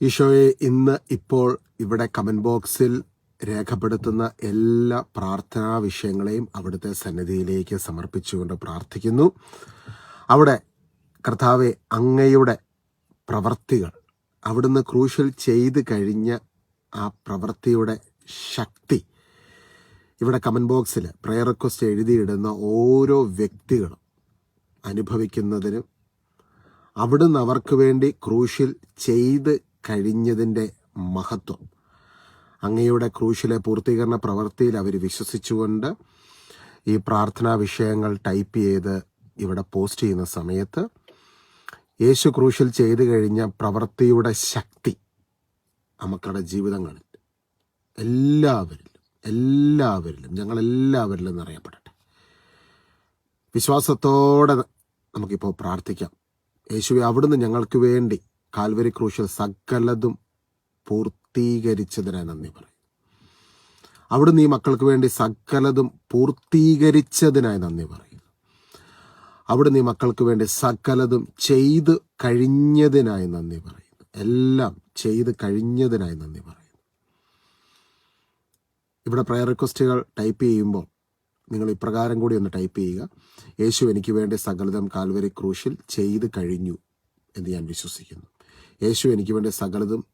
ഈശോയെ ഇന്ന് ഇപ്പോൾ ഇവിടെ കമന്റ് ബോക്സിൽ രേഖപ്പെടുത്തുന്ന എല്ലാ പ്രാർത്ഥനാ വിഷയങ്ങളെയും അവിടുത്തെ സന്നിധിയിലേക്ക് സമർപ്പിച്ചുകൊണ്ട് പ്രാർത്ഥിക്കുന്നു. അവിടെ കർത്താവെ അങ്ങയുടെ പ്രവർത്തികൾ അവിടുന്ന് ക്രൂശിൽ ചെയ്ത് കഴിഞ്ഞ ആ പ്രവൃത്തിയുടെ ശക്തി. ഇവിടെ കമന്റ് ബോക്സിൽ പ്രയർ റിക്വസ്റ്റ് എഴുതിയിടുന്ന ഓരോ വ്യക്തികളും അനുഭവിക്കുന്നതിനും അവിടുന്ന് അവർക്ക് വേണ്ടി ക്രൂശിൽ ചെയ്ത് കഴിഞ്ഞതിന്റെ മഹത്വം. അങ്ങയുടെ ക്രൂശിലെ പൂർത്തീകരണ പ്രവൃത്തിയിൽ അവർ വിശ്വസിച്ചുകൊണ്ട് ഈ പ്രാർത്ഥനാ വിഷയങ്ങൾ ടൈപ്പ് ചെയ്ത് ഇവിടെ പോസ്റ്റ് ചെയ്യുന്ന സമയത്ത് യേശു ക്രൂശിൽ ചെയ്തു കഴിഞ്ഞ പ്രവൃത്തിയുടെ ശക്തി നമുക്കുടെ ജീവിതങ്ങളിൽ എല്ലാവരിലും എല്ലാവരിലും ഞങ്ങളെല്ലാവരിലും നിറയപ്പെടട്ടെ. വിശ്വാസത്തോടെ നമുക്കിപ്പോൾ പ്രാർത്ഥിക്കാം. യേശുവെ അവിടുന്ന് ഞങ്ങൾക്ക് വേണ്ടി കാൽവരി ക്രൂശിൽ സകലതും പൂർത്തീകരിച്ചതിനായി നന്ദി പറയും അവിടുന്ന് ഈ മക്കൾക്ക് വേണ്ടി സകലതും പൂർത്തീകരിച്ചതിനായി നന്ദി പറയും അവിടുന്ന് ഈ മക്കൾക്ക് വേണ്ടി സകലതും ചെയ്ത് കഴിഞ്ഞതിനായി നന്ദി പറയും എല്ലാം ചെയ്ത് കഴിഞ്ഞതിനായി നന്ദി പറയും ഇവിടെ പ്രയർ റിക്വസ്റ്റുകൾ ടൈപ്പ് ചെയ്യുമ്പോൾ നിങ്ങൾ ഇപ്രകാരം കൂടി ഒന്ന് ടൈപ്പ് ചെയ്യുക. യേശു എനിക്ക് വേണ്ടി സകലതും കാൽവരി ക്രൂശിൽ ചെയ്ത് കഴിഞ്ഞു എന്ന് ഞാൻ വിശ്വസിക്കുന്നു. യേശു എനിക്ക് വേണ്ടി സകലതും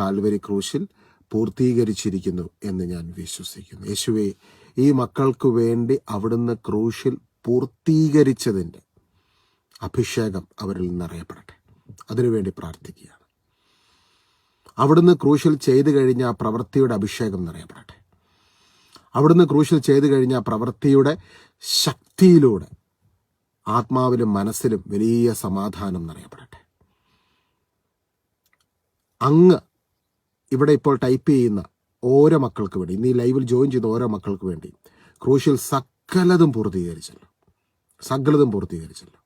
കാൽവരി ക്രൂശിൽ പൂർത്തീകരിച്ചിരിക്കുന്നു എന്ന് ഞാൻ വിശ്വസിക്കുന്നു. യേശുവെ ഈ മക്കൾക്ക് വേണ്ടി അവിടുന്ന് ക്രൂശിൽ പൂർത്തീകരിച്ചതിന്റെ അഭിഷേകം അവരിൽ നിന്നറിയപ്പെടട്ടെ. അതിനുവേണ്ടി പ്രാർത്ഥിക്കുകയാണ്. അവിടുന്ന് ക്രൂശിൽ ചെയ്തു കഴിഞ്ഞ ആ പ്രവൃത്തിയുടെ അഭിഷേകം നിറയപ്പെടട്ടെ. അവിടുന്ന് ക്രൂശിൽ ചെയ്തു കഴിഞ്ഞ ആ പ്രവൃത്തിയുടെ ശക്തിയിലൂടെ ആത്മാവിലും മനസ്സിലും വലിയ സമാധാനം നിറയപ്പെടട്ടെ. അങ്ങ് ഇവിടെ ഇപ്പോൾ ടൈപ്പ് ചെയ്യുന്ന ഓരോ മക്കൾക്ക് വേണ്ടി ഇന്ന് ഈ ലൈവിൽ ജോയിൻ ചെയ്ത ഓരോ മക്കൾക്ക് വേണ്ടി ക്രൂഷ്യൽ സകലതും പൂർത്തീകരിച്ചല്ലോ. സകലതും പൂർത്തീകരിച്ചല്ലോ.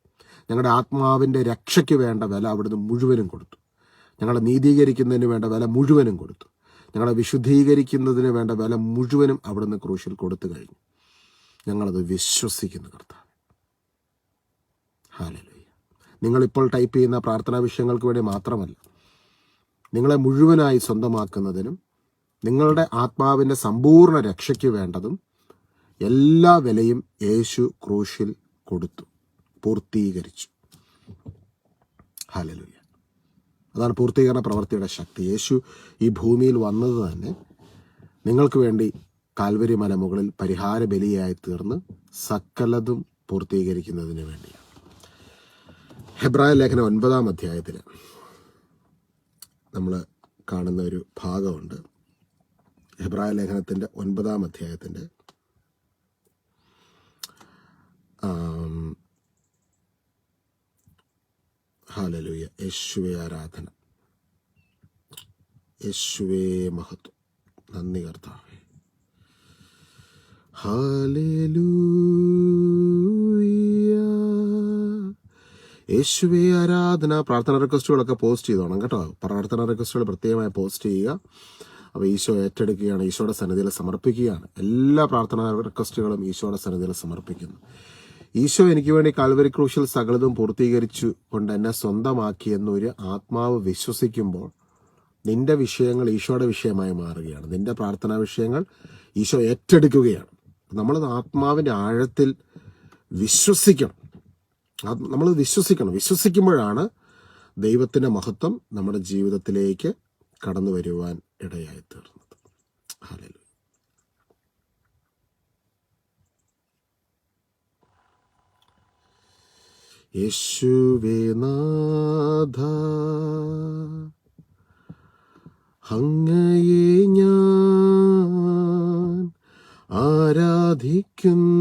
ഞങ്ങളുടെ ആത്മാവിന്റെ രക്ഷയ്ക്ക് വേണ്ട വില അവിടുന്ന് മുഴുവനും കൊടുത്തു. ഞങ്ങളെ നീതീകരിക്കുന്നതിന് വേണ്ട വില മുഴുവനും കൊടുത്തു. ഞങ്ങളെ വിശുദ്ധീകരിക്കുന്നതിന് വേണ്ട വില മുഴുവനും അവിടുന്ന് ക്രൂശിൽ കൊടുത്തു കഴിഞ്ഞു. ഞങ്ങളത് വിശ്വസിക്കുന്നു കർത്താവ്. ഹാലലുയ്യ നിങ്ങളിപ്പോൾ ടൈപ്പ് ചെയ്യുന്ന പ്രാർത്ഥനാ വിഷയങ്ങൾക്ക് വേണ്ടി മാത്രമല്ല നിങ്ങളെ മുഴുവനായി സ്വന്തമാക്കുന്നതിനും നിങ്ങളുടെ ആത്മാവിന്റെ സമ്പൂർണ രക്ഷയ്ക്ക് വേണ്ടതും എല്ലാ വിലയും യേശു ക്രൂശിൽ കൊടുത്തു പൂർത്തീകരിച്ചു. ഹലലുയ്യ അതാണ് പൂർത്തീകരണ പ്രവൃത്തിയുടെ ശക്തി. യേശു ഈ ഭൂമിയിൽ വന്നത് തന്നെ നിങ്ങൾക്ക് വേണ്ടി കാൽവരി മലമുകളിൽ പരിഹാര ബലിയായി തീർന്ന് സകലതും പൂർത്തീകരിക്കുന്നതിന് വേണ്ടിയാണ്. ഹെബ്രായ ലേഖനം ഒൻപതാം അധ്യായത്തിൽ നമ്മൾ കാണുന്ന ഒരു ഭാഗമുണ്ട്. ഹെബ്രായ ലേഖനത്തിന്റെ ഒൻപതാം അധ്യായത്തിന്റെ ഹാലലൂയ യേശുവേ ആരാധന. യേശുവേ മഹത്വം. നന്ദി കർത്താവേ. ഹാലലൂയ. യേശുവേ ആരാധന പ്രാർത്ഥന റിക്വസ്റ്റുകളൊക്കെ പോസ്റ്റ് ചെയ്തോണം കേട്ടോ. പ്രാർത്ഥന റിക്വസ്റ്റുകൾ പ്രത്യേകമായി പോസ്റ്റ് ചെയ്യുക. അപ്പോൾ ഈശോ ഏറ്റെടുക്കുകയാണ് ഈശോയുടെ സന്നിധിയിൽ സമർപ്പിക്കുകയാണ്. എല്ലാ പ്രാർത്ഥന റിക്വസ്റ്റുകളും ഈശോയുടെ സന്നിധിയിൽ സമർപ്പിക്കുന്നു. ഈശോ എനിക്ക് വേണ്ടി കാൽവരി ക്രൂശിൽ സകലതും പൂർത്തീകരിച്ചു കൊണ്ട് എന്നെ സ്വന്തമാക്കി എന്നൊരു ആത്മാവ് വിശ്വസിക്കുമ്പോൾ നിന്റെ വിഷയങ്ങൾ ഈശോയുടെ വിഷയമായി മാറുകയാണ്. നിന്റെ പ്രാർത്ഥനാ വിഷയങ്ങൾ ഈശോ ഏറ്റെടുക്കുകയാണ്. നമ്മൾ ആത്മാവിന്റെ ആഴത്തിൽ വിശ്വസിക്കണം. നമ്മൾ വിശ്വസിക്കണം. വിശ്വസിക്കുമ്പോഴാണ് ദൈവത്തിന്റെ മഹത്വം നമ്മുടെ ജീവിതത്തിലേക്ക് കടന്നു വരുവാൻ ഇടയായി തീർന്നത്. ഹലോ യേശുവേ നാഥ ഞാൻ ആരാധിക്കുന്നു.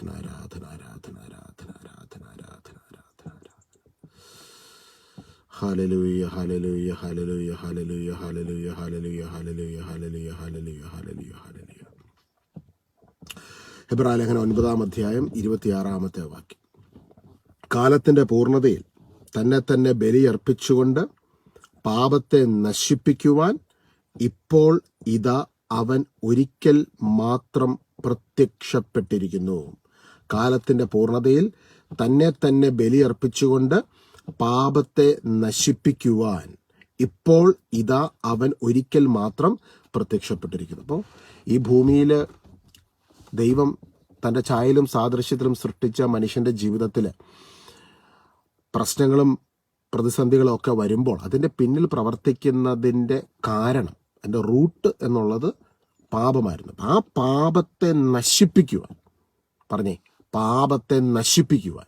ആരാധന ആരാധന ആരാധന ആരാധന ആരാധന ആരാധന ആരാധന ഹാലലൂയ ഹാലലൂയ ഹാലലൂയ ഹാലലൂയ ഹാലലൂയ ഹാലലൂയ ഹാലലൂയ ഹാലലൂയ ഹാലലൂയ ഹാലലൂയ ഹാലലൂയ ഹെബ്രാലേഖനം ഒൻപതാം അധ്യായം ഇരുപത്തിയാറാമത്തെ വാക്യം. കാലത്തിന്റെ പൂർണതയിൽ തന്നെ തന്നെ ബലിയർപ്പിച്ചുകൊണ്ട് പാപത്തെ നശിപ്പിക്കുവാൻ ഇപ്പോൾ ഇതാ അവൻ ഒരിക്കൽ മാത്രം പ്രത്യക്ഷപ്പെട്ടിരിക്കുന്നു. കാലത്തിന്റെ പൂർണതയിൽ തന്നെ തന്നെ ബലിയർപ്പിച്ചുകൊണ്ട് പാപത്തെ നശിപ്പിക്കുവാൻ ഇപ്പോൾ ഇതാ അവൻ ഒരിക്കൽ മാത്രം പ്രത്യക്ഷപ്പെട്ടിരിക്കുന്നു. അപ്പോൾ ഈ ഭൂമിയിൽ ദൈവം തന്റെ ചായലും സാദൃശ്യത്തിലും സൃഷ്ടിച്ച മനുഷ്യന്റെ ജീവിതത്തിൽ പ്രശ്നങ്ങളും പ്രതിസന്ധികളും ഒക്കെ വരുമ്പോൾ അതിന്റെ പിന്നിൽ പ്രവർത്തിക്കുന്നതിന്റെ കാരണം അതിന്റെ റൂട്ട് എന്നുള്ളത് പാപമായിരുന്നു. ആ പാപത്തെ നശിപ്പിക്കുവാൻ. പറഞ്ഞേ പാപത്തെ നശിപ്പിക്കുവാൻ.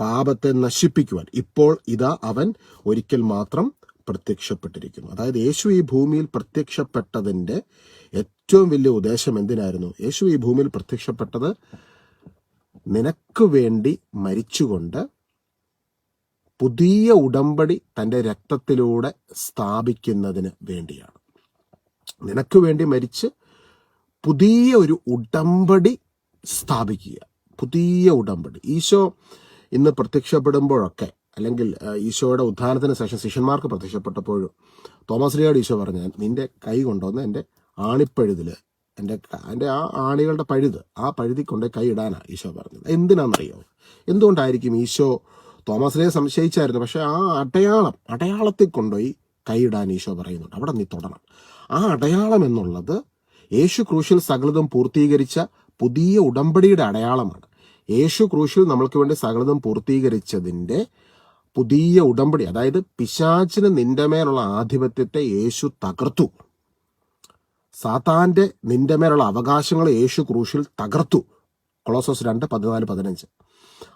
പാപത്തെ നശിപ്പിക്കുവാൻ. ഇപ്പോൾ ഇതാ അവൻ ഒരിക്കൽ മാത്രം പ്രത്യക്ഷപ്പെട്ടിരിക്കുന്നു. അതായത് യേശു ഈ ഭൂമിയിൽ പ്രത്യക്ഷപ്പെട്ടതിന്റെ ഏറ്റവും വലിയ ഉദ്ദേശം എന്തിനായിരുന്നു? യേശു ഈ ഭൂമിയിൽ പ്രത്യക്ഷപ്പെട്ടത് നിനക്ക് വേണ്ടി മരിച്ചുകൊണ്ട് പുതിയ ഉടമ്പടി തന്റെ രക്തത്തിലൂടെ സ്ഥാപിക്കുന്നതിന് വേണ്ടിയാണ്. നിനക്ക് വേണ്ടി മരിച്ച് പുതിയ ഒരു ഉടമ്പടി സ്ഥാപിക്കുക. പുതിയ ഉടമ്പടി. ഈശോ ഇന്ന് പ്രത്യക്ഷപ്പെടുമ്പോഴൊക്കെ അല്ലെങ്കിൽ ഈശോയുടെ ഉദ്ധാനത്തിന് ശേഷം ശിഷ്യന്മാർക്ക് പ്രത്യക്ഷപ്പെട്ടപ്പോഴും തോമസ് ലിയോട് ഈശോ പറഞ്ഞ നിന്റെ കൈ കൊണ്ടുവന്ന് എന്റെ ആണിപ്പഴുതിൽ എന്റെ എന്റെ ആ ആണികളുടെ പഴുത് ആ പഴുതി കൊണ്ട് കൈ ഇടാനാണ് ഈശോ പറഞ്ഞത്. എന്തിനാണെന്നറിയോ? എന്തുകൊണ്ടായിരിക്കും ഈശോ തോമസിനെ സംശയിച്ചായിരുന്നു? പക്ഷേ ആ അടയാളം അടയാളത്തിൽ കൊണ്ടുപോയി കൈയിടാൻ ഈശോ പറയുന്നുണ്ട്. അവിടെ നീ തൊടണം. ആ അടയാളം എന്നുള്ളത് യേശു ക്രൂശിൽ സകലതും പൂർത്തീകരിച്ച പുതിയ ഉടമ്പടിയുടെ അടയാളമാണ്. യേശു ക്രൂശിൽ നമ്മൾക്ക് വേണ്ടി സകലതും പൂർത്തീകരിച്ചതിന്റെ പുതിയ ഉടമ്പടി അതായത് പിശാചിന് നിന്റെ മേലുള്ള ആധിപത്യത്തെ യേശു തകർത്തു. സാത്താന്റെ നിന്റെ മേലുള്ള അവകാശങ്ങൾ യേശു ക്രൂശിൽ തകർത്തു. കൊളോസോസ് രണ്ട് പതിനാല് പതിനഞ്ച്.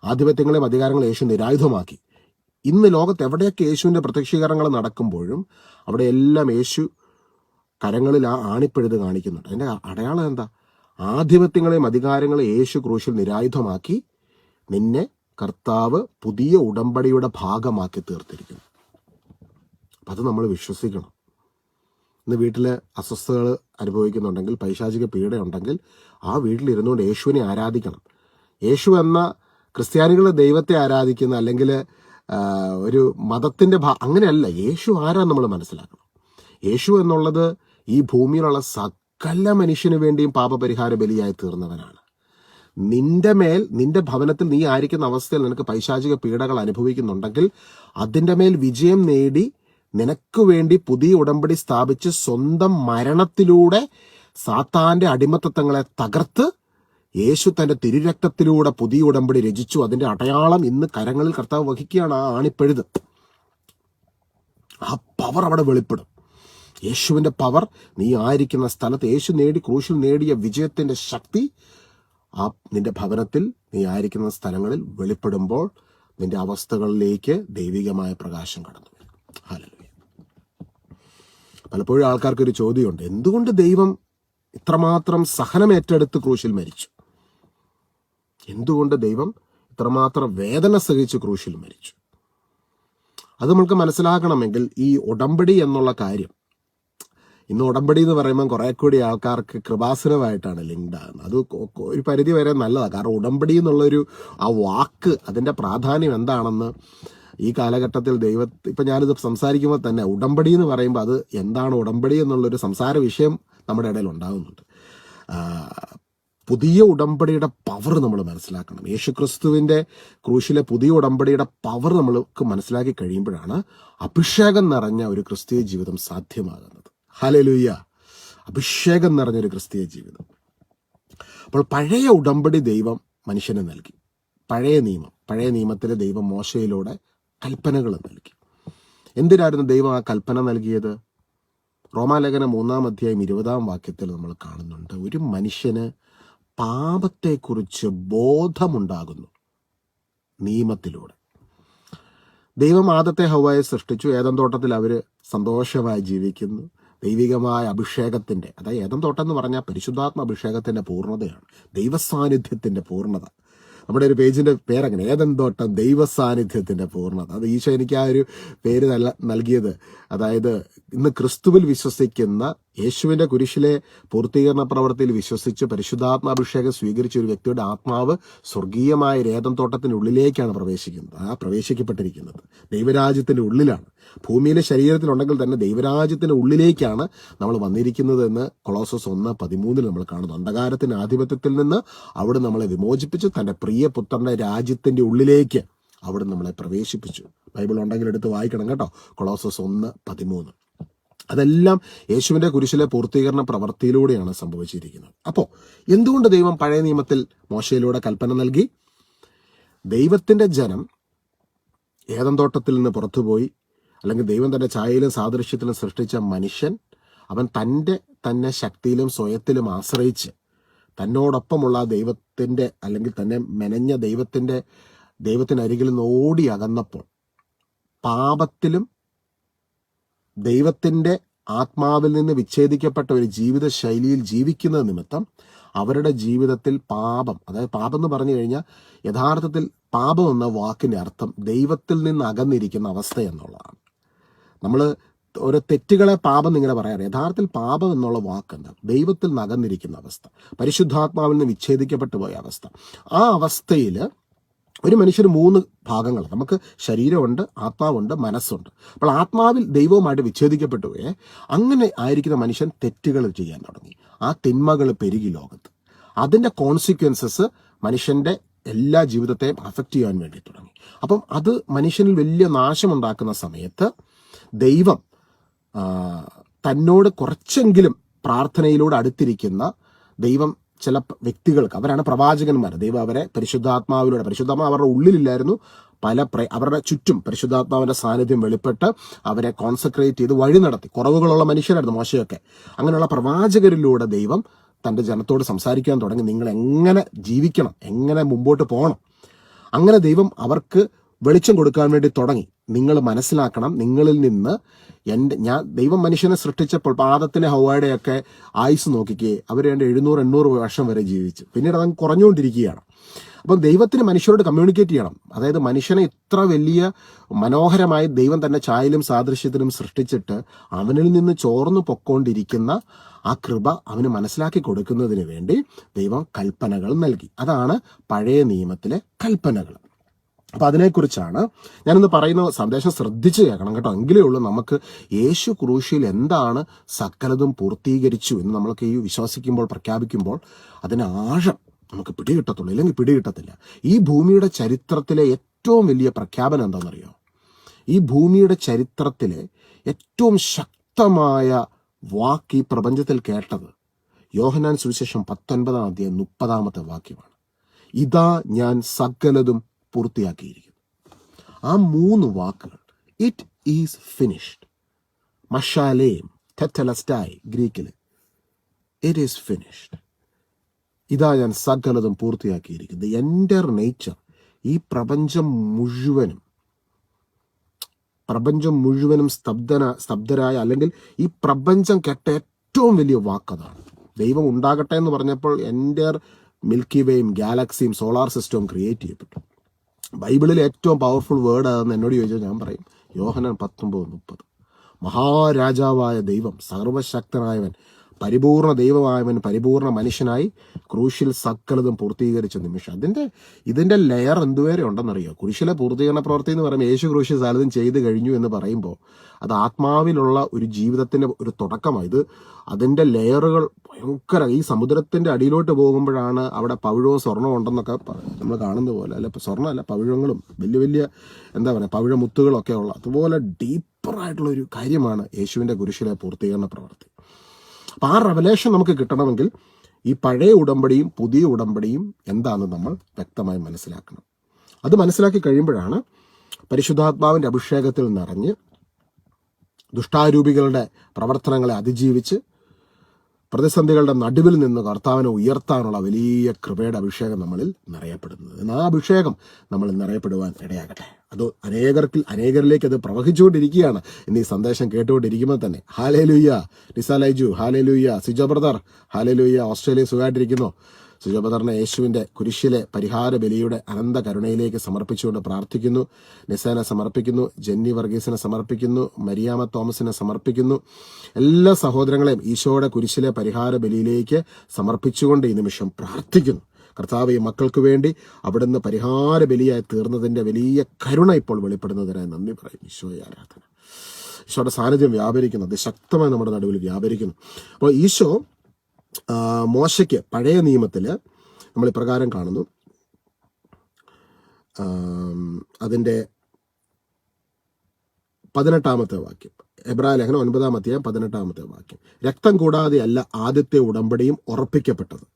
ആധിപത്യങ്ങളെയും അധികാരങ്ങളെ യേശു നിരായുധമാക്കി. ഇന്ന് ലോകത്ത് എവിടെയൊക്കെ യേശുവിന്റെ പ്രത്യക്ഷീകരണങ്ങൾ നടക്കുമ്പോഴും അവിടെ എല്ലാം യേശു കരങ്ങളിൽ ആ ആണിപ്പെഴുത് കാണിക്കുന്നുണ്ട്. അതിന്റെ അടയാളം എന്താ? ആധിപത്യങ്ങളെയും അധികാരങ്ങളെ യേശു ക്രൂശിൽ നിരായുധമാക്കി നിന്നെ കർത്താവ് പുതിയ ഉടമ്പടിയുടെ ഭാഗമാക്കി തീർത്തിരിക്കുന്നു. അപ്പം അത് നമ്മൾ വിശ്വസിക്കണം. ഇന്ന് വീട്ടിൽ അസ്വസ്ഥതകൾ അനുഭവിക്കുന്നുണ്ടെങ്കിൽ പൈശാചിക പീഡയുണ്ടെങ്കിൽ ആ വീട്ടിലിരുന്നുകൊണ്ട് യേശുവിനെ ആരാധിക്കണം. യേശു എന്ന ക്രിസ്ത്യാനികൾ ദൈവത്തെ ആരാധിക്കുന്ന അല്ലെങ്കിൽ ഒരു മതത്തിന്റെ അങ്ങനെയല്ല. യേശു ആരാ നമ്മൾ മനസ്സിലാക്കണം. യേശു എന്നുള്ളത് ഈ ഭൂമിയിലുള്ള സകല മനുഷ്യന് വേണ്ടിയും പാപപരിഹാര ബലിയായി തീർന്നവനാണ്. നിന്റെ മേൽ നിന്റെ ഭവനത്തിൽ നീ ആയിരിക്കുന്ന അവസ്ഥയിൽ നിനക്ക് പൈശാചിക പീഡകൾ അനുഭവിക്കുന്നുണ്ടെങ്കിൽ അതിന്റെ മേൽ വിജയം നേടി നിനക്ക് വേണ്ടി പുതിയ ഉടമ്പടി സ്ഥാപിച്ച് സ്വന്തം മരണത്തിലൂടെ സാത്താന്റെ അടിമത്തത്വങ്ങളെ തകർത്ത് യേശു തന്റെ തിരുരക്തത്തിലൂടെ പുതിയ ഉടമ്പടി രചിച്ചു. അതിന്റെ അടയാളം ഇന്ന് കരങ്ങളിൽ കർത്താവ് വഹിക്കുകയാണ്. ആ ആണിപ്പഴുത്. ആ പവർ അവിടെ വെളിപ്പെടും. യേശുവിന്റെ പവർ നീ ആയിരിക്കുന്ന സ്ഥലത്ത് യേശു നേടി ക്രൂശിൽ നേടിയ വിജയത്തിന്റെ ശക്തി ആ നിന്റെ ഭവനത്തിൽ നീ ആയിരിക്കുന്ന സ്ഥലങ്ങളിൽ വെളിപ്പെടുമ്പോൾ നിന്റെ അവസ്ഥകളിലേക്ക് ദൈവികമായ പ്രകാശം കടന്നു വരും. ഹല്ലേലൂയ. പലപ്പോഴും ആൾക്കാർക്കൊരു ചോദ്യമുണ്ട് എന്തുകൊണ്ട് ദൈവം ഇത്രമാത്രം സഹനം ഏറ്റെടുത്ത് ക്രൂശിൽ മരിച്ചു? എന്തുകൊണ്ട് ദൈവം ഇത്രമാത്രം വേദന സഹിച്ച് ക്രൂശിൽ മരിച്ചു? അത് നമ്മൾക്ക് മനസ്സിലാക്കണമെങ്കിൽ ഈ ഉടമ്പടി എന്നുള്ള കാര്യം ഇന്ന് ഉടമ്പടി എന്ന് പറയുമ്പോൾ കുറെ കൂടി ആൾക്കാർക്ക് കൃപാസനമായിട്ടാണ് ലിങ്ക്ഡ് ആകുന്നത്. അത് ഒരു പരിധി വരെ നല്ലതാണ് കാരണം ഉടമ്പടി എന്നുള്ളൊരു ആ വാക്ക് അതിന്റെ പ്രാധാന്യം എന്താണെന്ന് ഈ കാലഘട്ടത്തിൽ ദൈവ ഇപ്പം ഞാനിത് സംസാരിക്കുമ്പോൾ തന്നെ ഉടമ്പടി എന്ന് പറയുമ്പോൾ അത് എന്താണ് ഉടമ്പടി എന്നുള്ളൊരു സംസാര വിഷയം നമ്മുടെ ഇടയിൽ ഉണ്ടാകുന്നുണ്ട്. പുതിയ ഉടമ്പടിയുടെ പവർ നമ്മൾ മനസ്സിലാക്കണം. യേശുക്രിസ്തുവിന്റെ ക്രൂശിലെ പുതിയ ഉടമ്പടിയുടെ പവർ നമ്മൾക്ക് മനസ്സിലാക്കി കഴിയുമ്പോഴാണ് അഭിഷേകം നിറഞ്ഞ ഒരു ക്രിസ്തീയ ജീവിതം സാധ്യമാകുന്നത്. ഹലലുയ്യ അഭിഷേകം നിറഞ്ഞൊരു ക്രിസ്തീയ ജീവിതം. അപ്പോൾ പഴയ ഉടമ്പടി ദൈവം മനുഷ്യന് നൽകി. പഴയ നിയമം പഴയ നിയമത്തിലെ ദൈവം മോശയിലൂടെ കൽപ്പനകൾ നൽകി. എന്തിനായിരുന്നു ദൈവം ആ കൽപ്പന നൽകിയത്? റോമാലേഖന മൂന്നാം അധ്യായം ഇരുപതാം വാക്യത്തിൽ നമ്മൾ കാണുന്നുണ്ട് ഒരു മനുഷ്യന് പാപത്തെക്കുറിച്ച് ബോധമുണ്ടാകുന്നു നിയമത്തിലൂടെ. ദൈവം ആദത്തെ ഹവായെ സൃഷ്ടിച്ചു ഏതം തോട്ടത്തിൽ അവർ സന്തോഷമായി ജീവിക്കുന്നു. ദൈവികമായ അഭിഷേകത്തിന്റെ അതായത് ഏതം തോട്ടം എന്ന് പറഞ്ഞാൽ പരിശുദ്ധാത്മ അഭിഷേകത്തിന്റെ പൂർണതയാണ് ദൈവസാന്നിധ്യത്തിന്റെ പൂർണത. നമ്മുടെ ഒരു പേജിന്റെ പേരങ്ങനെ? ഏതൻ തോട്ടം ദൈവസാന്നിധ്യത്തിന്റെ പൂർണത. അത് ഈശോ എനിക്ക് ആ ഒരു പേര് നൽകിയത്. അതായത് ഇന്ന് ക്രിസ്തുവിൽ വിശ്വസിക്കുന്ന യേശുവിന്റെ കുരിശിലെ പൂർത്തീകരണ പ്രവർത്തിയിൽ വിശ്വസിച്ച് പരിശുദ്ധാത്മാഭിഷേകം സ്വീകരിച്ച ഒരു വ്യക്തിയുടെ ആത്മാവ് സ്വർഗീയമായ രേതം തോട്ടത്തിനുള്ളിലേക്കാണ് പ്രവേശിക്കുന്നത്. ആ പ്രവേശിക്കപ്പെട്ടിരിക്കുന്നത് ദൈവരാജ്യത്തിന്റെ ഉള്ളിലാണ്. ഭൂമിയിലെ ശരീരത്തിലുണ്ടെങ്കിൽ തന്നെ ദൈവരാജ്യത്തിന്റെ ഉള്ളിലേക്കാണ് നമ്മൾ വന്നിരിക്കുന്നത് എന്ന് കൊളോസസ് ഒന്ന് പതിമൂന്നിൽ നമ്മൾ കാണുന്നു. അന്ധകാരത്തിന്റെ ആധിപത്യത്തിൽ നിന്ന് അവിടെ നമ്മളെ വിമോചിപ്പിച്ച്. തന്റെ പ്രിയ പുത്രന്റെ രാജ്യത്തിന്റെ ഉള്ളിലേക്ക് അവിടെ നമ്മളെ പ്രവേശിപ്പിച്ചു. ബൈബിൾ ഉണ്ടെങ്കിൽ എടുത്ത് വായിക്കണം കേട്ടോ. കൊളോസസ് ഒന്ന് പതിമൂന്ന്. അതെല്ലാം യേശുവിന്റെ കുരിശിലെ പൂർത്തീകരണ പ്രവൃത്തിയിലൂടെയാണ് സംഭവിച്ചിരിക്കുന്നത്. അപ്പോൾ എന്തുകൊണ്ട് ദൈവം പഴയ നിയമത്തിൽ മോശയിലൂടെ കൽപ്പന നൽകി? ദൈവത്തിന്റെ ജനം ഏതം തോട്ടത്തിൽ നിന്ന് പുറത്തുപോയി അല്ലെങ്കിൽ ദൈവം തന്റെ ഛായയിലും സാദൃശ്യത്തിലും സൃഷ്ടിച്ച മനുഷ്യൻ അവൻ തന്റെ തന്നെ ശക്തിയിലും സ്വയത്തിലും ആശ്രയിച്ച് തന്നോടൊപ്പമുള്ള ദൈവത്തിന്റെ അല്ലെങ്കിൽ തന്നെ മെനഞ്ഞ ദൈവത്തിന്റെ ദൈവത്തിനരികിൽ നിന്ന് ഓടി അകന്നപ്പോൾ പാപത്തിലും ദൈവത്തിന്റെ ആത്മാവിൽ നിന്ന് വിച്ഛേദിക്കപ്പെട്ട ഒരു ജീവിത ശൈലിയിൽ ജീവിക്കുന്നത് നിമിത്തം അവരുടെ ജീവിതത്തിൽ പാപം അതായത് പാപം എന്ന് പറഞ്ഞു കഴിഞ്ഞാൽ യഥാർത്ഥത്തിൽ പാപം എന്ന വാക്കിന്റെ അർത്ഥം ദൈവത്തിൽ നിന്ന് അകന്നിരിക്കുന്ന അവസ്ഥ എന്നുള്ളതാണ്. നമ്മൾ ഓരോ തെറ്റുകളെ പാപം എന്നിങ്ങനെ പറയാറ് യഥാർത്ഥത്തിൽ പാപം എന്നുള്ള വാക്കുണ്ട് ദൈവത്തിൽ നിന്ന് അകന്നിരിക്കുന്ന അവസ്ഥ പരിശുദ്ധാത്മാവിൽ നിന്ന് വിച്ഛേദിക്കപ്പെട്ടു പോയ അവസ്ഥ. ആ അവസ്ഥയിൽ ഒരു മനുഷ്യന് മൂന്ന് ഭാഗങ്ങൾ നമുക്ക് ശരീരമുണ്ട് ആത്മാവുണ്ട് മനസ്സുണ്ട്. അപ്പോൾ ആത്മാവിൽ ദൈവവുമായിട്ട് വിച്ഛേദിക്കപ്പെട്ടു പോയേ അങ്ങനെ ആയിരിക്കുന്ന മനുഷ്യൻ തെറ്റുകൾ ചെയ്യാൻ തുടങ്ങി. ആ തിന്മകൾ പെരുകി ലോകത്ത്. അതിന്റെ കോൺസിക്വൻസസ് മനുഷ്യന്റെ എല്ലാ ജീവിതത്തെയും അഫക്റ്റ് ചെയ്യാൻ വേണ്ടി തുടങ്ങി. അപ്പം അത് മനുഷ്യനിൽ വലിയ നാശമുണ്ടാക്കുന്ന സമയത്ത് ദൈവം തന്നോട് കുറച്ചെങ്കിലും പ്രാർത്ഥനയിലൂടെ അടുത്തിരിക്കുന്ന ദൈവം ചില വ്യക്തികൾക്ക് അവരാണ് പ്രവാചകന്മാർ ദൈവം അവരെ പരിശുദ്ധാത്മാവിലൂടെ പരിശുദ്ധാത്മാവ് അവരുടെ ഉള്ളിലില്ലായിരുന്നു. പല അവരുടെ ചുറ്റും പരിശുദ്ധാത്മാവിന്റെ സാന്നിധ്യം വെളിപ്പെട്ട് അവരെ കോൺസെൻട്രേറ്റ് ചെയ്ത് വഴി നടത്തി. കുറവുകളുള്ള മനുഷ്യരായിരുന്നു മോശയൊക്കെ. അങ്ങനെയുള്ള പ്രവാചകരിലൂടെ ദൈവം തന്റെ ജനത്തോട് സംസാരിക്കാൻ തുടങ്ങി. നിങ്ങൾ എങ്ങനെ ജീവിക്കണം? എങ്ങനെ മുമ്പോട്ട് പോകണം? അങ്ങനെ ദൈവം അവർക്ക് വെളിച്ചം കൊടുക്കാൻ വേണ്ടി തുടങ്ങി. നിങ്ങൾ മനസ്സിലാക്കണം നിങ്ങളിൽ നിന്ന് എന്റെ ഞാൻ ദൈവം മനുഷ്യനെ സൃഷ്ടിച്ചപ്പോൾ പാദത്തിന്റെ ഹവായുടെയൊക്കെ ആയുസ് നോക്കിക്കേ അവർ രണ്ട് എഴുന്നൂറ് എണ്ണൂറ് വർഷം വരെ ജീവിച്ചു. പിന്നീട് അതങ്ങ് കുറഞ്ഞുകൊണ്ടിരിക്കുകയാണ്. അപ്പം ദൈവത്തിന് മനുഷ്യരോട് കമ്മ്യൂണിക്കേറ്റ് ചെയ്യണം. അതായത് മനുഷ്യനെ ഇത്ര വലിയ മനോഹരമായി ദൈവം തന്നെ ചായലും സാദൃശ്യത്തിലും സൃഷ്ടിച്ചിട്ട് അവനിൽ നിന്ന് ചോർന്നു പൊക്കോണ്ടിരിക്കുന്ന ആ കൃപ അവന് മനസ്സിലാക്കി കൊടുക്കുന്നതിന് വേണ്ടി ദൈവം കൽപ്പനകൾ നൽകി. അതാണ് പഴയ നിയമത്തിലെ കൽപ്പനകൾ. അപ്പൊ അതിനെക്കുറിച്ചാണ് ഞാനിന്ന് പറയുന്ന സന്ദേശം ശ്രദ്ധിച്ച് കേൾക്കണം കേട്ടോ. എങ്കിലേ ഉള്ളൂ നമുക്ക് യേശു ക്രൂശിൽ എന്താണ് സകലതും പൂർത്തീകരിച്ചു എന്ന് നമ്മൾക്ക് ഈ വിശ്വസിക്കുമ്പോൾ പ്രഖ്യാപിക്കുമ്പോൾ അതിന് ആഴം നമുക്ക് പിടികിട്ടത്തുള്ളൂ. ഇല്ലെങ്കിൽ പിടികിട്ടത്തില്ല. ഈ ഭൂമിയുടെ ചരിത്രത്തിലെ ഏറ്റവും വലിയ പ്രഖ്യാപനം എന്താണെന്നറിയോ? ഈ ഭൂമിയുടെ ചരിത്രത്തിലെ ഏറ്റവും ശക്തമായ വാക്ക് ഈ പ്രപഞ്ചത്തിൽ കേട്ടത് യോഹനാൻ സുവിശേഷം പത്തൊൻപതാം അധ്യായം മുപ്പതാമത്തെ വാക്യമാണ്. ഇതാ ഞാൻ സകലതും പൂർത്തിയാക്കിയിരിക്കുന്നു. ആ മൂന്ന് വാക്കുകൾ ഇറ്റ് ഈസ് ഫിനിഷ്ഡ് മഷാലേം തെറ്റലസ്റ്റായി ഗ്രീക്കിൽ ഇറ്റ് ഈസ് ഫിനിഷ്ഡ് ഇതാ ഞാൻ സകലതും പൂർത്തിയാക്കിയിരിക്കുന്നത് എന്റെ നേച്ചർ ഈ പ്രപഞ്ചം മുഴുവനും പ്രപഞ്ചം മുഴുവനും സ്തബ്ധന സ്തബ്ധരായ അല്ലെങ്കിൽ ഈ പ്രപഞ്ചം കെട്ട ഏറ്റവും വലിയ വാക്കതാണ്. ദൈവം ഉണ്ടാകട്ടെ എന്ന് പറഞ്ഞപ്പോൾ എന്റെ മിൽക്കി വേയും ഗാലക്സിയും സോളാർ സിസ്റ്റവും ക്രിയേറ്റ് ചെയ്യപ്പെട്ടു. ബൈബിളിൽ ഏറ്റവും പവർഫുൾ വേർഡ് ആണെന്ന് എന്നോട് ചോദിച്ചാൽ ഞാൻ പറയും യോഹനൻ പത്തൊമ്പത് മുപ്പത്. മഹാരാജാവായ ദൈവം സർവശക്തനായവൻ പരിപൂർണ ദൈവമായവൻ പരിപൂർണ മനുഷ്യനായി ക്രൂശിൽ സക്കലതും പൂർത്തീകരിച്ച നിമിഷം. അതിന്റെ ഇതിന്റെ ലെയർ എന്തുവരെ ഉണ്ടെന്നറിയോ? കുരിശിലെ പൂർത്തീകരണ പ്രവൃത്തി എന്ന് പറയുമ്പോൾ യേശു ക്രൂശിൽ സാലതും ചെയ്തു കഴിഞ്ഞു എന്ന് പറയുമ്പോൾ അത് ആത്മാവിലുള്ള ഒരു ജീവിതത്തിന്റെ ഒരു തുടക്കമാണ്. ഇത് അതിന്റെ ലെയറുകൾ ഭയങ്കര ഈ സമുദ്രത്തിന്റെ അടിയിലോട്ട് പോകുമ്പോഴാണ് അവിടെ പവിഴവും സ്വർണവും ഉണ്ടെന്നൊക്കെ നമ്മൾ കാണുന്ന പോലെ. അല്ല സ്വർണമല്ല പവിഴങ്ങളും വലിയ വലിയ എന്താ പറയുക പവിഴമുത്തുകളൊക്കെ ഉള്ള അതുപോലെ ഡീപ്പറായിട്ടുള്ള ഒരു കാര്യമാണ് യേശുവിന്റെ കുരിശിലെ പൂർത്തീകരണ പ്രവൃത്തി. അപ്പൊ ആ റെവലേഷൻ നമുക്ക് കിട്ടണമെങ്കിൽ ഈ പഴയ ഉടമ്പടിയും പുതിയ ഉടമ്പടിയും എന്താണെന്ന് നമ്മൾ വ്യക്തമായി മനസ്സിലാക്കണം. അത് മനസ്സിലാക്കി കഴിയുമ്പോഴാണ് പരിശുദ്ധാത്മാവിന്റെ അഭിഷേകത്തിൽ നിറഞ്ഞ് ദുഷ്ടാരൂപികളുടെ പ്രവർത്തനങ്ങളെ അതിജീവിച്ച് പ്രതിസന്ധികളുടെ നടുവിൽ നിന്ന് കർത്താവിനെ ഉയർത്താനുള്ള വലിയ കൃപയുടെ അഭിഷേകം നമ്മളിൽ നിറയപ്പെടുന്നത്. ആ അഭിഷേകം നമ്മൾ നിറയപ്പെടുവാൻ ഇടയാകട്ടെ. അത് അനേകർക്ക് അനേകരിലേക്ക് അത് പ്രവഹിച്ചുകൊണ്ടിരിക്കുകയാണ്. ഇന്ന് ഈ സന്ദേശം കേട്ടുകൊണ്ടിരിക്കുമ്പോൾ തന്നെ. ഹാലേ ലുയ്യ നിസാ ലൈജു. ഹാലേ ലുയ്യ സിജോ ബ്രദർ. ഹാലേ ലുയ്യ ഓസ്ട്രേലിയ സുഖമായിട്ടിരിക്കുന്നു. സുജോപതറിനെ യേശുവിന്റെ കുരിശിലെ പരിഹാര ബലിയുടെ അനന്ത കരുണയിലേക്ക് സമർപ്പിച്ചുകൊണ്ട് പ്രാർത്ഥിക്കുന്നു. നിസേനെ സമർപ്പിക്കുന്നു ജെന്നി വർഗീസിനെ സമർപ്പിക്കുന്നു മരിയാമ തോമസിനെ സമർപ്പിക്കുന്നു. എല്ലാ സഹോദരങ്ങളെയും ഈശോയുടെ കുരിശിലെ പരിഹാര ബലിയിലേക്ക് സമർപ്പിച്ചുകൊണ്ട് ഈ നിമിഷം പ്രാർത്ഥിക്കുന്നു. കർത്താവ് ഈ മക്കൾക്ക് വേണ്ടി അവിടുന്ന് പരിഹാര ബലിയായി തീർന്നതിന്റെ വലിയ കരുണ ഇപ്പോൾ വെളിപ്പെടുന്നതിനായി നന്ദി പറയും ഈശോയെ ആരാധന. ഈശോയുടെ സാന്നിധ്യം വ്യാപരിക്കുന്നു. അതിശക്തമായി നമ്മുടെ നടുവിൽ വ്യാപരിക്കുന്നു. അപ്പോൾ ഈശോ മോശയ്ക്ക് പഴയ നിയമത്തിൽ നമ്മൾ ഇപ്രകാരം കാണുന്നു. അതിന്റെ പതിനെട്ടാമത്തെ വാക്യം. എബ്രായ ലേഖനം ഒൻപതാം അധ്യായം പതിനെട്ടാമത്തെ വാക്യം. രക്തം കൂടാതെ അല്ല ആദ്യത്തെ ഉടമ്പടിയും ഉറപ്പിക്കപ്പെട്ടത്.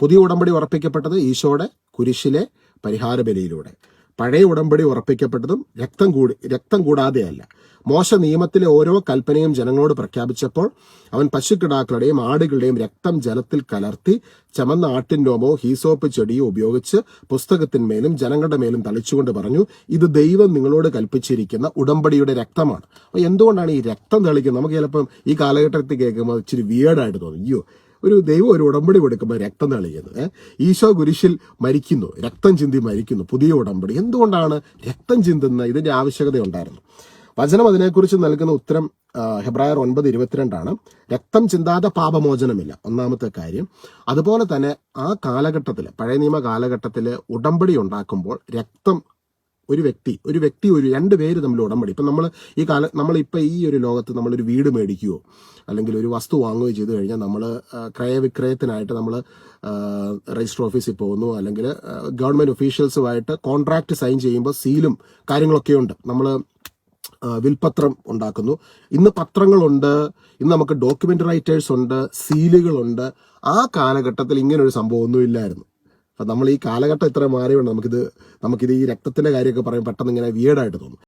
പുതിയ ഉടമ്പടി ഉറപ്പിക്കപ്പെട്ടത് ഈശോയുടെ കുരിശിലെ പരിഹാര ബലിയിലൂടെ പഴയ ഉടമ്പടി ഉറപ്പിക്കപ്പെട്ടതും രക്തം കൂടി രക്തം കൂടാതെയല്ല. മോശ നിയമത്തിലെ ഓരോ കൽപ്പനയും ജനങ്ങളോട് പ്രഖ്യാപിച്ചപ്പോൾ അവൻ പശുക്കിടാക്കളുടെയും ആടുകളുടെയും രക്തം ജലത്തിൽ കലർത്തി ചമന്ന ആട്ടിൻ രോമോ ഹീസോപ്പ് ചെടിയോ ഉപയോഗിച്ച് പുസ്തകത്തിന്മേലും ജനങ്ങളുടെ മേലും തളിച്ചുകൊണ്ട് പറഞ്ഞു ഇത് ദൈവം നിങ്ങളോട് കൽപ്പിച്ചിരിക്കുന്ന ഉടമ്പടിയുടെ രക്തമാണ്. അപ്പൊ എന്തുകൊണ്ടാണ് ഈ രക്തം തളിക്കുന്നത്? നമുക്ക് ചിലപ്പം ഈ കാലഘട്ടത്തിൽ കേൾക്കുമ്പോൾ ഇച്ചിരി വിയേഡായിട്ട് തോന്നും. അയ്യോ ഒരു ദൈവം ഒരു ഉടമ്പടി കൊടുക്കുമ്പോൾ രക്തം തെളിയുന്നത്. ഈശോ കുരിശിൽ മരിക്കുന്നു. രക്തം ചിന്തി മരിക്കുന്നു. പുതിയ ഉടമ്പടി. എന്തുകൊണ്ടാണ് രക്തം ചിന്തുന്ന ഇതിന്റെ ആവശ്യകത ഉണ്ടായിരുന്നു വചനം അതിനെക്കുറിച്ച് നൽകുന്ന ഉത്തരം ഹെബ്രായർ ഒൻപത് ഇരുപത്തിരണ്ടാണ്. രക്തം ചിന്താതെ പാപമോചനമില്ല. ഒന്നാമത്തെ കാര്യം അതുപോലെ തന്നെ ആ കാലഘട്ടത്തിൽ പഴയ നിയമ കാലഘട്ടത്തിൽ ഉടമ്പടി ഉണ്ടാക്കുമ്പോൾ രക്തം ഒരു വ്യക്തി ഒരു വ്യക്തി ഒരു രണ്ട് പേര് തമ്മിൽ ഉടമ്പടി. ഇപ്പം നമ്മൾ ഈ കാല നമ്മളിപ്പോൾ ഈ ഒരു ലോകത്ത് നമ്മളൊരു വീട് മേടിക്കുകയോ അല്ലെങ്കിൽ ഒരു വസ്തു വാങ്ങുകയോ ചെയ്തു കഴിഞ്ഞാൽ നമ്മൾ ക്രയവിക്രയത്തിനായിട്ട് നമ്മൾ രജിസ്റ്റർ ഓഫീസിൽ പോകുന്നു. അല്ലെങ്കിൽ ഗവൺമെന്റ് ഒഫീഷ്യൽസുമായിട്ട് കോൺട്രാക്ട് സൈൻ ചെയ്യുമ്പോൾ സീലും കാര്യങ്ങളൊക്കെ ഉണ്ട്. നമ്മൾ വിൽപത്രം ഉണ്ടാക്കുന്നു. ഇന്ന് പത്രങ്ങളുണ്ട് ഇന്ന് നമുക്ക് ഡോക്യുമെന്റ് റൈറ്റേഴ്സ് ഉണ്ട് സീലുകളുണ്ട്. ആ കാലഘട്ടത്തിൽ ഇങ്ങനൊരു ഒരു സംഭവം ഒന്നും ഇല്ലായിരുന്നു. നമ്മൾ ഈ കാലഘട്ടം ഇത്ര മാറിയുണ്ട് നമുക്കിത് നമുക്കിത് ഈ രക്തത്തിന്റെ കാര്യമൊക്കെ പറയും പെട്ടെന്ന് ഇങ്ങനെ വിയേഡായിട്ട് തോന്നും.